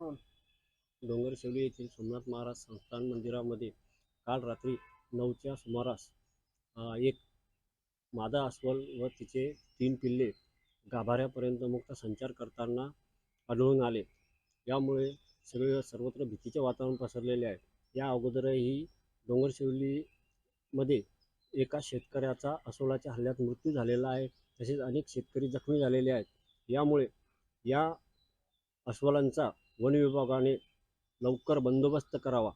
डोंगरशेवली येथील सोमनाथ महाराज संस्थान मंदिरामध्ये काल रात्री नऊच्या सुमारास एक मादा अस्वल व तिचे तीन पिल्ले गाभाऱ्यापर्यंत मुक्त संचार करताना आढळून आले. यामुळे सगळे सर्वत्र भीतीचे वातावरण पसरलेले आहे. या अगोदरही डोंगरशेवलीमध्ये एका शेतकऱ्याचा अस्वलाच्या हल्ल्यात मृत्यू झालेला आहे तसेच अनेक शेतकरी जखमी झालेले आहेत. यामुळे या अस्वलांचा वन विभागाने लवकर बंदोबस्त करावा.